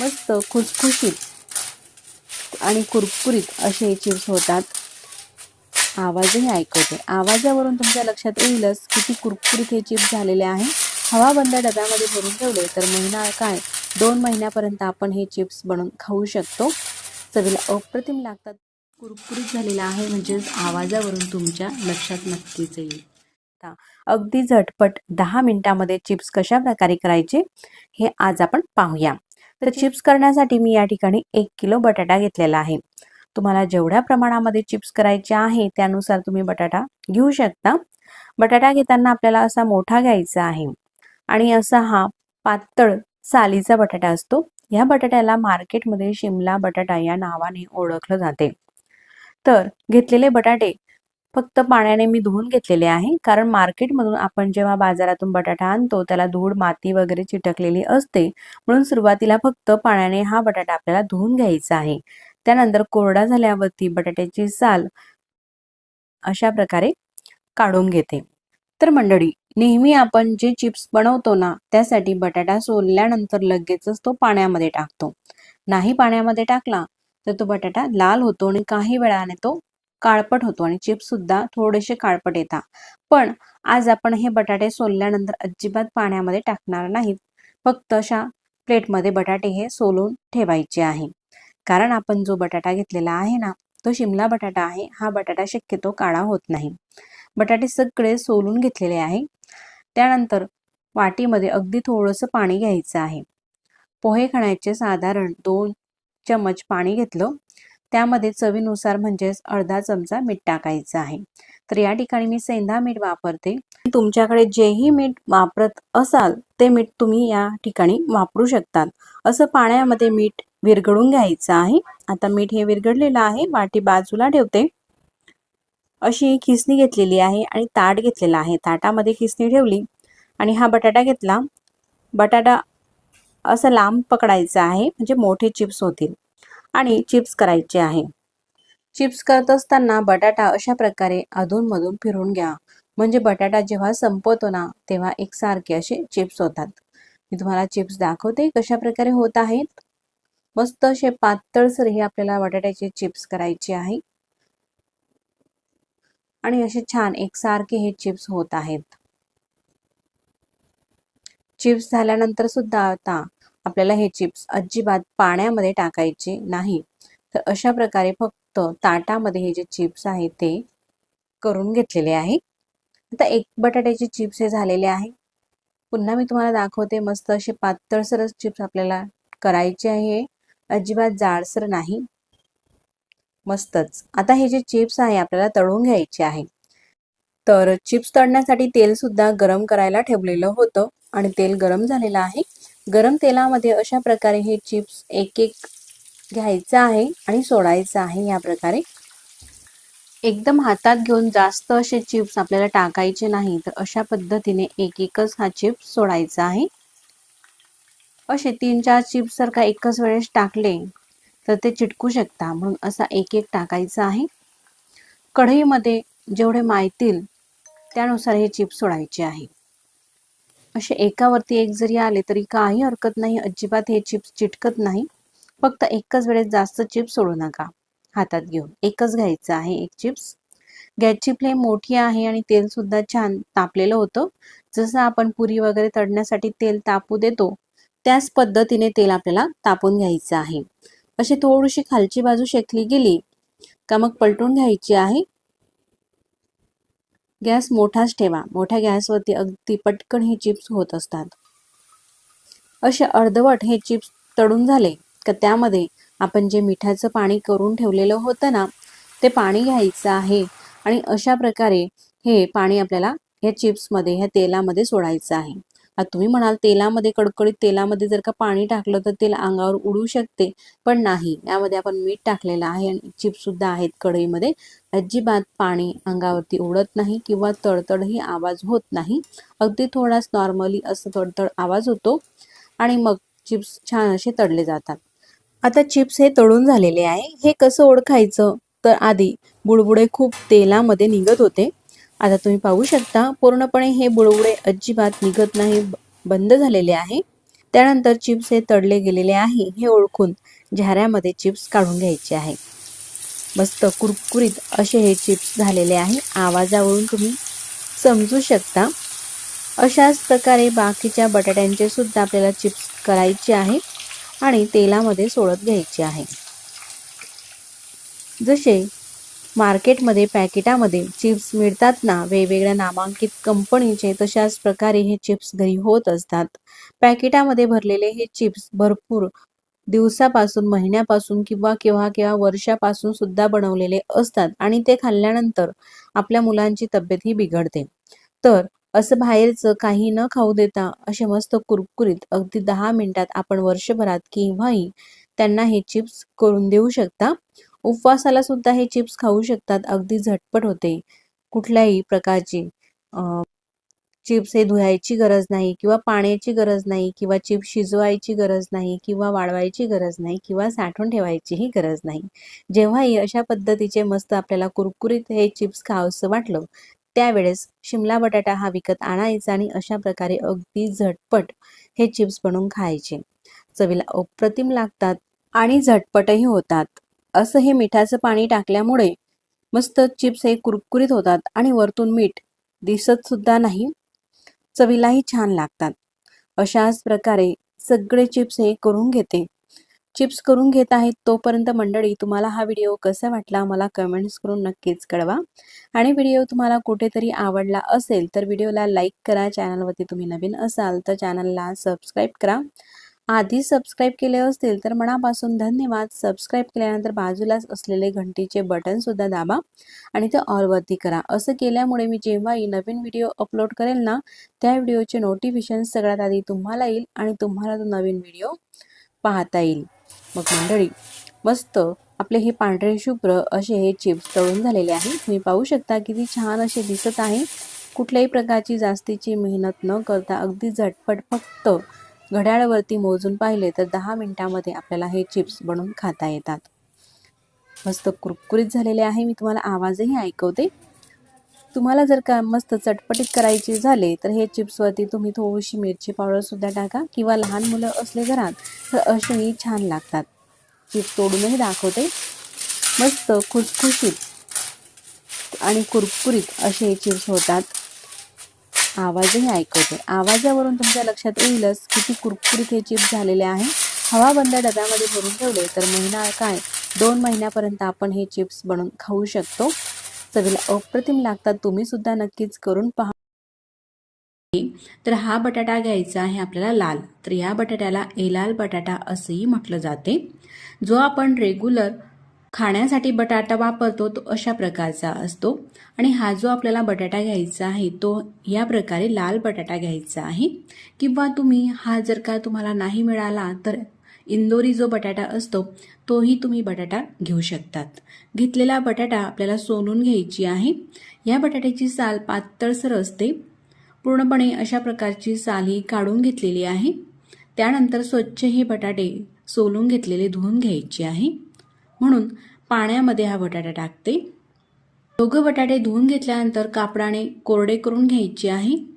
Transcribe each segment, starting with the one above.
मस्त खुसखुशीत आणि कुरकुरीत असे चिप्स होतात. आवाजही ऐकवते. आवाजावरून तुमच्या लक्षात येईलच किती कुरकुरीत हे चिप्स झालेले आहे. हवा बंद डब्यामध्ये भरून ठेवले तर महिना काय? दोन महिन्यापर्यंत आपण हे चिप्स बनवून खाऊ शकतो. चवीला अप्रतिम लागतात. कुरकुरीत झालेला आहे म्हणजेच आवाजावरून तुमच्या लक्षात नक्कीच येईल. अगदी झटपट दहा मिनिटामध्ये चिप्स कशा प्रकारे करायचे हे आज आपण पाहूया. तर चिप्स करण्यासाठी मी या ठिकाणी एक किलो बटाटा घेतलेला आहे. तुम्हाला जेवढ्या प्रमाणामध्ये चिप्स करायचे आहे त्यानुसार तुम्ही बटाटा घेऊ शकता. बटाटा घेताना आपल्याला असा मोठा घ्यायचा आहे. आणि असा हा पातळ सालीचा बटाटा असतो. ह्या बटाट्याला मार्केटमध्ये शिमला बटाटा या नावाने ओळखलं जाते. तर घेतलेले बटाटे फक्त पाण्याने मी धुवून घेतलेले आहे. कारण मार्केटमधून आपण जेव्हा बाजारातून बटाटा आणतो त्याला धूळ माती वगैरे चिटकलेली असते. म्हणून सुरुवातीला फक्त पाण्याने हा बटाटा आपल्याला धुवून घ्यायचा आहे. त्यानंतर कोरडा झाल्यावरती बटाट्याची साल अशा प्रकारे काढून घेते. तर मंडळी नेहमी आपण जे चिप्स बनवतो ना त्यासाठी बटाटा सोलल्यानंतर लगेचच तो पाण्यामध्ये टाकतो. नाही पाण्यामध्ये टाकला तर तो बटाटा लाल होतो आणि काही वेळाने तो काळपट होतो आणि चिप्स सुद्धा थोडेसे काळपट येतात. पण आज आपण हे बटाटे सोलल्यानंतर अजिबात पाण्यामध्ये टाकणार नाहीत. फक्त अशा प्लेटमध्ये बटाटे हे सोलून ठेवायचे आहे. कारण आपण जो बटाटा घेतलेला आहे ना तो शिमला बटाटा आहे. हा बटाटा शक्यतो काळा होत नाही. बटाटे सगळे सोलून घेतलेले आहे. त्यानंतर वाटीमध्ये अगदी थोडंसं पाणी घ्यायचं आहे. पोहे खाण्याचे साधारण दोन चमच पाणी घेतलं. त्यामध्ये चवीनुसार म्हणजेच अर्धा चमचा मीठ टाकायचं आहे. तर या ठिकाणी मी सेंधा मीठ वापरते. तुमच्याकडे जेही मीठ वापरत असाल ते मीठ तुम्ही या ठिकाणी वापरू शकतात. असं पाण्यामध्ये मीठ विरघळून घ्यायचं आहे. आता मीठ हे विरघळलेलं आहे. वाटी बाजूला ठेवते. अशी खिसणी घेतलेली आहे आणि ताट घेतलेला आहे. ताटामध्ये खिसणी ठेवली आणि हा बटाटा घेतला. बटाटा असं लांब पकडायचा आहे. म्हणजे मोठे चिप्स होतील. आणि चिप्स करायचे आहे. चिप्स करत असताना बटाटा अशा प्रकारे अधूनमधून फिरून घ्या. म्हणजे बटाटा जेव्हा संपवतो ना तेव्हा एकसारखे असे चिप्स होतात. मी तुम्हाला चिप्स दाखवते कशा प्रकारे होत आहेत. मस्त असे पातळसर हे आपल्याला बटाट्याचे चिप्स करायचे आहे. आणि असे छान एकसारखे हे चिप्स होत आहेत. चिप्स झाल्यानंतर सुद्धा आता आपल्याला हे चिप्स अजिबात पाण्यामध्ये टाकायचे नाही. तर अशा प्रकारे फक्त ताटामध्ये हे जे चिप्स आहेत ते करून घेतलेले आहे. आता एक बटाट्याचे चिप्स हे झालेले आहे. पुन्हा मी तुम्हाला दाखवते मस्त असे पातळसरच चिप्स आपल्याला करायचे आहे. अजिबात जाडसर नाही. मस्तच. आता हे जे चिप्स आहे आपल्याला तळून घ्यायचे आहे. तर चिप्स तळण्यासाठी तेल सुद्धा गरम करायला ठेवलेलं होतं आणि तेल गरम झालेलं आहे. गरम तेलामध्ये अशा प्रकारे हे चिप्स एक एक घ्यायचं आहे आणि सोडायचं आहे या प्रकारे. एकदम हातात घेऊन जास्त असे चिप्स आपल्याला टाकायचे नाही तर अशा पद्धतीने एक एकच हा चिप्स सोडायचा आहे. असे तीन चार चिप्स जर का एकच वेळेस टाकले तर ते चिटकू शकता. म्हणून असा एक एक टाकायचा आहे. कढईमध्ये जेवढे मायतील त्यानुसार हे चिप्स सोडायचे आहे. असे एकावरती एक जरी आले तरी काही हरकत नाही अजिबात हे चिप्स चिटकत नाही. फक्त एकच वेळेस जास्त चिप्स सोडू नका. हातात घेऊन एकच घ्यायचं आहे एक चिप्स. गॅसची फ्लेम मोठी आहे आणि तेल सुद्धा छान तापलेलं होतं. जसं आपण पुरी वगैरे तळण्यासाठी तेल तापू देतो त्याच पद्धतीने तेल आपल्याला तापून घ्यायचं आहे. अशी थोडीशी खालची बाजू शेकली गेली का मग पलटून घ्यायची आहे. गॅस मोठाच ठेवा. मोठ्या गॅसवरती अगदी पटकन हे चिप्स होत असतात. असे अर्धवट हे चिप्स तळून झाले का त्यामध्ये आपण जे मिठाचं पाणी करून ठेवलेलं होतं ना ते पाणी घ्यायचं आहे आणि अशा प्रकारे हे पाणी आपल्याला ह्या चिप्समध्ये ह्या तेलामध्ये सोडायचं आहे. आता तुम्ही म्हणाल तेलामध्ये कडकडीत तेलामध्ये जर का पाणी टाकलं तर तेल अंगावर उडू शकते पण नाही. यामध्ये आपण मीठ टाकलेलं आहे आणि चिप्स सुद्धा आहेत कढईमध्ये. अजिबात पाणी अंगावरती उडत नाही किंवा तडतडही आवाज होत नाही. अगदी थोडाच नॉर्मली असं तडतड आवाज होतो आणि मग चिप्स छान असे तळले जातात. आता चिप्स हे तळून झालेले आहे. हे कसं ओळखायचं? तर आधी बुडबुडे खूप तेलामध्ये निघत होते. आता तुम्ही पाहू शकता पूर्णपणे हे बुडबुडे अजिबात निघत नाही बंद झालेले आहे. त्यानंतर चिप्स हे तळले गेलेले आहे हे ओळखून झाऱ्यामध्ये चिप्स काढून घ्यायचे आहे. मस्त कुरकुरीत असे हे चिप्स झालेले आहे. आवाजावरून तुम्ही समजू शकता. अशाच प्रकारे बाकीच्या बटाट्यांचे सुद्धा आपल्याला चिप्स करायचे आहे आणि तेलामध्ये सोडत घ्यायचे आहे. जसे मार्केटमध्ये पॅकेटामध्ये चिप्स मिळतात ना? वेगवेगळ्या नामांकित कंपनीचे तशाच प्रकारे हे चिप्स घरी होत असतात. पॅकेटामध्ये भरलेले हे चिप्स भरपूर दिवसापासून महिन्यापासून किंवा केव्हा केव्हा वर्षापासून सुद्धा बनवलेले असतात आणि ते खाल्ल्यानंतर आपल्या मुलांची तब्येतही बिघडते. तर असं बाहेरचं काही न खाऊ देता असे मस्त कुरकुरीत अगदी दहा मिनिटात आपण वर्षभरात केव्हाही त्यांना हे चिप्स करून देऊ शकता. उपवासाला सुद्धा हे चिप्स खाऊ शकतात. अगदी झटपट होते. कुठल्याही प्रकारची चिप्स हे धुवायची गरज नाही किंवा पाण्याची गरज नाही किंवा चिप्स शिजवायची गरज नाही किंवा वाळवायची गरज नाही किंवा साठवून ठेवायचीही गरज नाही. जेव्हाही अशा पद्धतीचे मस्त आपल्याला कुरकुरीत हे चिप्स खावंसं वाटलं त्यावेळेस शिमला बटाटा हा विकत आणायचा आणि अशा प्रकारे अगदी झटपट हे चिप्स बनवून खायचे. चवीला अप्रतिम लागतात आणि झटपटही होतात. असं हे मिठाचं पाणी टाकल्यामुळे मस्त चिप्स हे कुरकुरीत होतात आणि वरतून मीठ दिसत सुद्धा नाही. चवीलाही छान लागतात. अशाच प्रकारे सगळे चिप्स हे करून घेते. चिप्स करून घेत आहेत तोपर्यंत मंडळी तुम्हाला हा व्हिडिओ कसा वाटला मला कमेंट्स करून नक्कीच कळवा. आणि व्हिडिओ तुम्हाला कुठेतरी आवडला असेल तर व्हिडिओला लाईक करा चॅनलवरती तुम्ही नवीन असाल तर चॅनलला सबस्क्राईब करा. आधी सबस्क्राईब केले असतील तर मनापासून धन्यवाद. सबस्क्राईब केल्यानंतर बाजूलाच असलेले घंटीचे बटन सुद्धा दाबा आणि ते ऑलवरती करा. असं केल्यामुळे मी जेव्हाही नवीन व्हिडिओ अपलोड करेल ना त्या व्हिडिओचे नोटिफिकेशन सगळ्यात आधी तुम्हाला येईल आणि तुम्हाला तो नवीन व्हिडिओ पाहता येईल. मग मंडळी मस्त आपले हे पांढरे शुभ्र असे हे चिप्स तळून झालेले आहे तुम्ही पाहू शकता किती छान असे दिसत आहे. कुठल्याही प्रकारची जास्तीची मेहनत न करता अगदी झटपट फक्त घड्याळवरती मोजून पाहिले तर दहा मिनिटामध्ये आपल्याला हे चिप्स बनवून खाता येतात. मस्त कुरकुरीत झालेले आहे. मी तुम्हाला आवाजही ऐकवते. तुम्हाला जर का मस्त चटपटीत करायचे झाले तर हे चिप्सवरती तुम्ही थोडीशी मिरची पावडरसुद्धा टाका किंवा लहान मुलं असले घरात तर असेही छान लागतात. चिप्स तोडूनही दाखवते. मस्त खुसखुशीत आणि कुरकुरीत असे हे चिप्स होतात. आवाजही ऐकवते आवाजावरून तुमच्या लक्षात येईलच किती कुरकुरीत हे चिप्स झालेले आहे. हवा बंद डब्यामध्ये भरून ठेवले तर महिना काय? दोन महिन्यापर्यंत आपण हे चिप्स बनवून खाऊ शकतो. चवीला अप्रतिम लागतात तुम्ही सुद्धा नक्कीच करून पहा. तर हा बटाटा घ्यायचा आहे आपल्याला लाल. तर या बटाट्याला एलाल बटाटा असंही म्हटलं जाते. जो आपण रेग्युलर खाण्यासाठी बटाटा वापरतो तो अशा प्रकारचा असतो. आणि हा जो आपल्याला बटाटा घ्यायचा आहे तो या प्रकारे लाल बटाटा घ्यायचा आहे. किंवा तुम्ही हा जर का तुम्हाला नाही मिळाला तर इंदोरी जो बटाटा असतो तोही तुम्ही बटाटा घेऊ शकतात. घेतलेला बटाटा आपल्याला सोलून घ्यायची आहे. या बटाट्याची साल पातळसर असते. पूर्णपणे अशा प्रकारची साल ही काढून घेतलेली आहे. त्यानंतर स्वच्छ हे बटाटे सोलून घेतलेले धुवून घ्यायचे आहे. म्हणून पाण्यामध्ये हा बटाटा टाकते. दोघं बटाटे धुवून घेतल्यानंतर कापडाने कोरडे करून घ्यायचे आहे.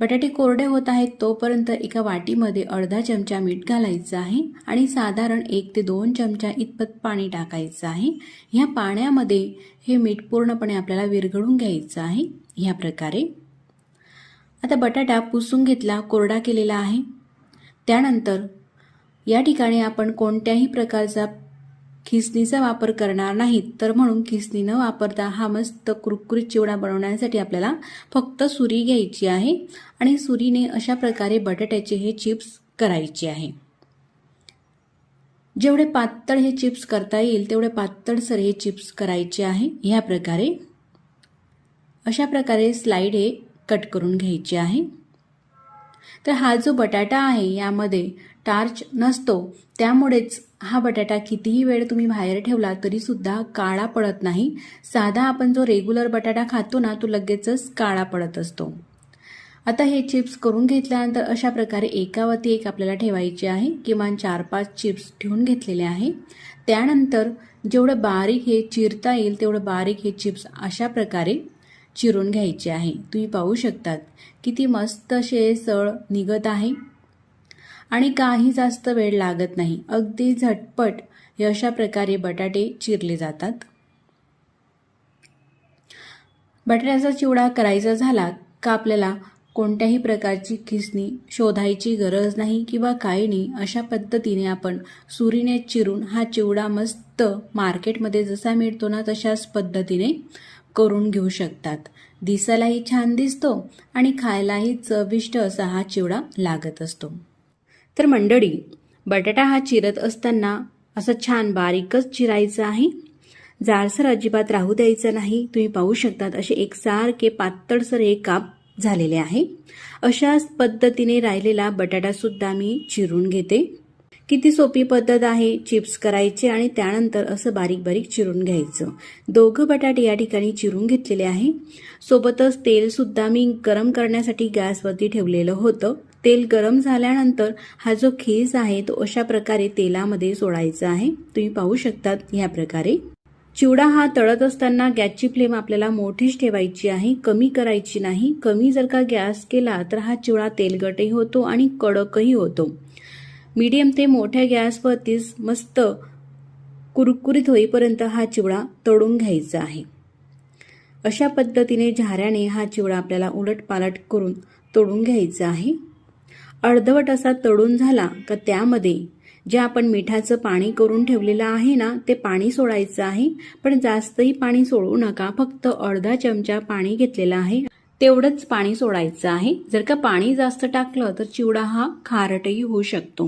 बटाटे कोरडे होत आहेत तोपर्यंत एका वाटीमध्ये अर्धा चमचा मीठ घालायचं आहे आणि साधारण एक ते दोन चमचा इतपत पाणी टाकायचं आहे. ह्या पाण्यामध्ये हे मीठ पूर्णपणे आपल्याला विरघळून घ्यायचं आहे. ह्या प्रकारे. आता बटाटा पुसून घेतला कोरडा केलेला आहे. त्यानंतर या ठिकाणी आपण कोणत्याही प्रकारचा खिसणीचा वापर करणार नाहीत. तर म्हणून खिसणी न वापरता हा मस्त कुरकुरीत चिवडा बनवण्यासाठी आपल्याला फक्त सुरी घ्यायची आहे आणि सुरीने अशा प्रकारे बटाट्याचे हे चिप्स करायचे आहे. जेवढे पातळ हे चिप्स करता येईल तेवढे पातळसर हे चिप्स करायचे आहे. ह्या प्रकारे. अशा प्रकारे स्लाइड हे कट करून घ्यायचे आहे. तर हा जो बटाटा आहे यामध्ये टार्च नसतो. त्यामुळेच हा बटाटा कितीही वेळ तुम्ही बाहेर ठेवला तरीसुद्धा काळा पडत नाही. साधा आपण जो रेग्युलर बटाटा खातो ना तो लगेचच काळा पडत असतो. आता हे चिप्स करून घेतल्यानंतर अशा प्रकारे एकावरती एक आपल्याला ठेवायचे आहे. किमान चार पाच चिप्स ठेवून घेतलेले आहे. त्यानंतर जेवढं बारीक हे चिरता येईल तेवढं बारीक हे चिप्स अशा प्रकारे चिरून घ्यायचे आहे. तुम्ही पाहू शकतात किती मस्त असे सळ निघत आहे. आणि काही जास्त वेळ लागत नाही. अगदी झटपट हे अशा प्रकारे बटाटे चिरले जातात. बटाट्याचा चिवडा करायचा झाला का आपल्याला कोणत्याही प्रकारची खिसणी शोधायची गरज नाही किंवा काही नाही अशा पद्धतीने आपण सुरीने चिरून हा चिवडा मस्त मार्केटमध्ये जसा मिळतो ना तशाच पद्धतीने करून घेऊ शकतात. दिसायलाही छान दिसतो आणि खायलाही चविष्ट असा हा चिवडा लागत असतो. तर मंडळी बटाटा हा चिरत असताना असं छान बारीकच चिरायचं आहे. जाडसर अजिबात राहू द्यायचं नाही. तुम्ही पाहू शकतात असे एकसारखे पातळसर हे काप झालेले आहे. अशाच पद्धतीने राहिलेला बटाटासुद्धा मी चिरून घेते. किती सोपी पद्धत आहे. चिप्स करायचे आणि त्यानंतर असं बारीक बारीक चिरून घ्यायचं. दोघं बटाटे या ठिकाणी चिरून घेतलेले आहे. सोबतच तेलसुद्धा मी गरम करण्यासाठी गॅसवरती ठेवलेलं होतं. तेल गरम झाल्यानंतर हा जो खीस आहे तो अशा प्रकारे तेलामध्ये सोडायचा आहे. तुम्ही पाहू शकतात ह्या प्रकारे. चिवडा हा तळत असताना गॅसची फ्लेम आपल्याला मोठीच ठेवायची आहे कमी करायची नाही. कमी जर का गॅस केला तर हा चिवडा तेलगटही होतो आणि कडकही होतो. मीडियम ते मोठ्या गॅसवरतीच मस्त कुरकुरीत होईपर्यंत हा चिवडा तळून घ्यायचा आहे. अशा पद्धतीने झाऱ्याने हा चिवडा आपल्याला उलट पालट करून तोडून घ्यायचा आहे. अर्धवट असा तळून झाला का त्यामध्ये. जे आपण मिठाचं पाणी करून ठेवलेलं आहे ना ते पाणी सोडायचं आहे पण जास्तही पाणी सोडू नका. फक्त अर्धा चमचा पाणी घेतलेलं आहे. तेवढंच पाणी सोडायचं आहे. जर का पाणी जास्त टाकलं तर चिवडा हा खारटही होऊ शकतो.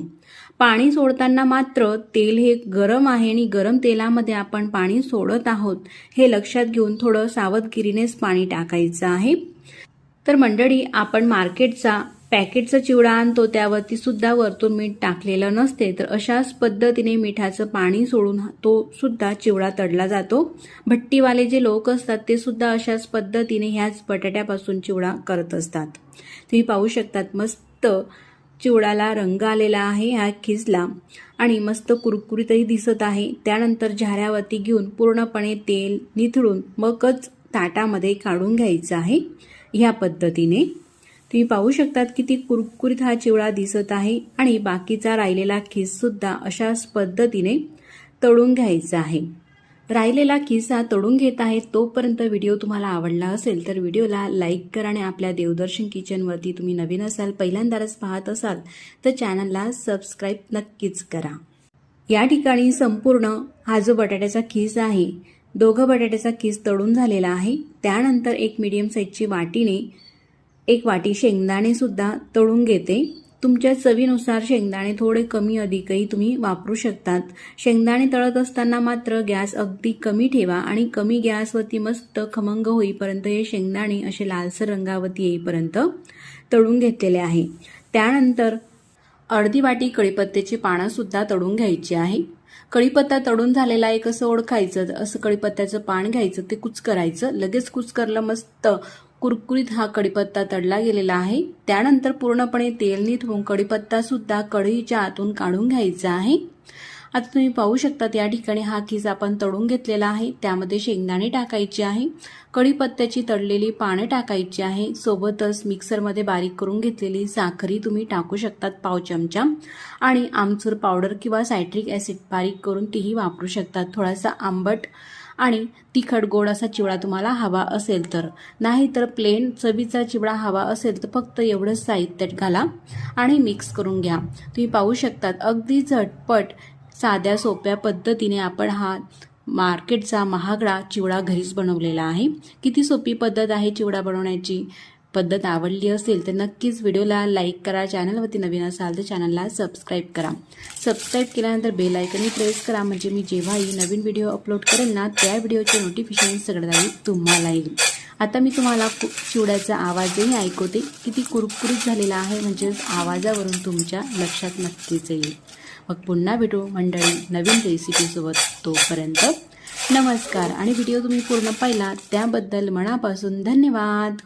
पाणी सोडताना मात्र तेल हे गरम आहे आणि गरम तेलामध्ये आपण पाणी सोडत आहोत हे लक्षात घेऊन थोडं सावधगिरीनेच पाणी टाकायचं आहे. तर मंडळी आपण मार्केटचा पॅकेटचा चिवडा आणतो त्यावरती सुद्धा वरतून मीठ टाकलेलं नसते तर अशाच पद्धतीने मिठाचं पाणी सोडून तो सुद्धा चिवडा तडला जातो. भट्टीवाले जे लोक असतात ते सुद्धा अशाच पद्धतीने ह्याच बटाट्यापासून चिवडा करत असतात. तुम्ही पाहू शकतात मस्त चिवडाला रंग आलेला आहे हा खिजला आणि मस्त कुरकुरीतही दिसत आहे. त्यानंतर झाऱ्यावरती घेऊन पूर्णपणे तेल निथळून मगच ताटामध्ये काढून घ्यायचं आहे. ह्या पद्धतीने. तुम्ही पाहू शकतात की ती कुरकुरीत हा चिवडा दिसत आहे आणि बाकीचा राहिलेला खिससुद्धा अशाच पद्धतीने तळून घ्यायचा आहे. राहिलेला किस्सा तळून घेत आहे तोपर्यंत व्हिडिओ तुम्हाला आवडला असेल तर व्हिडिओला लाईक करा आणि आपल्या देवदर्शन किचनवरती तुम्ही नवीन असाल पहिल्यांदाच पाहत असाल तर चॅनलला सबस्क्राईब नक्कीच करा. या ठिकाणी संपूर्ण हा जो बटाट्याचा खीस आहे दोघं बटाट्याचा खीस तळून झालेला आहे. त्यानंतर एक मीडियम साईजची वाटीने एक वाटी शेंगदाणे सुद्धा तळून घेते. तुमच्या चवीनुसार शेंगदाणे थोडे कमी अधिकही तुम्ही वापरू शकतात. शेंगदाणे तळत असताना मात्र गॅस अगदी कमी ठेवा आणि कमी गॅसवरती मस्त खमंग होईपर्यंत हे शेंगदाणे असे लालसर रंगावरती येईपर्यंत तळून घेतलेले आहे. त्यानंतर अर्धी वाटी कळीपत्त्याची पानंसुद्धा तळून घ्यायची आहे. कळीपत्ता तळून झालेला आहे कसं ओळखायचं असं कळीपत्त्याचं पान घ्यायचं ते कुच करायचं. लगेच कुच करलं मस्त कुरकुरीत हा कढीपत्ता तडला गेलेला आहे. त्यानंतर पूर्णपणे तेल निथवून कढीपत्तासुद्धा कढईच्या आतून काढून घ्यायचा आहे. आता तुम्ही पाहू शकतात या ठिकाणी हा खिस आपण तळून घेतलेला आहे. त्यामध्ये शेंगदाणे टाकायचे आहे. कढीपत्त्याची तळलेली पानं टाकायची आहे. सोबतच मिक्सरमध्ये बारीक करून घेतलेली साखरी तुम्ही टाकू शकतात पाव चमचा. आणि आमचूर पावडर किंवा सायट्रिक ॲसिड बारीक करून तीही वापरू शकतात. थोडासा आंबट आणि तिखट गोड असा चिवडा तुम्हाला हवा असेल तर. नाही तर प्लेन चवीचा चिवडा हवा असेल तर फक्त एवढंच साहित्य घाला आणि मिक्स करून घ्या. तुम्ही पाहू शकतात अगदी झटपट साध्या सोप्या पद्धतीने आपण हा मार्केटचा महागडा चिवडा घरीच बनवलेला आहे. किती सोपी पद्धत आहे चिवडा बनवण्याची? पद्धत आवडली असेल तर नक्कीच व्हिडिओला लाईक करा चॅनलवरती नवीन असाल तर चॅनलला सबस्क्राईब करा. सबस्क्राईब केल्यानंतर बेल आयकनही प्रेस करा म्हणजे मी जेव्हाही नवीन व्हिडिओ अपलोड करेल ना त्या व्हिडिओचे नोटिफिकेशन सगळ्यात आधी तुम्हाला येईल. आता मी तुम्हाला चिवड्याचा आवाजही ऐकवते. किती कुरकुरीत झालेला आहे म्हणजेच आवाजावरून तुमच्या लक्षात नक्कीच येईल. मग पुन्हा भेटू मंडळी नवीन रेसिपीसोबत तोपर्यंत नमस्कार. आणि व्हिडिओ तुम्ही पूर्ण पाहिला त्याबद्दल मनापासून धन्यवाद.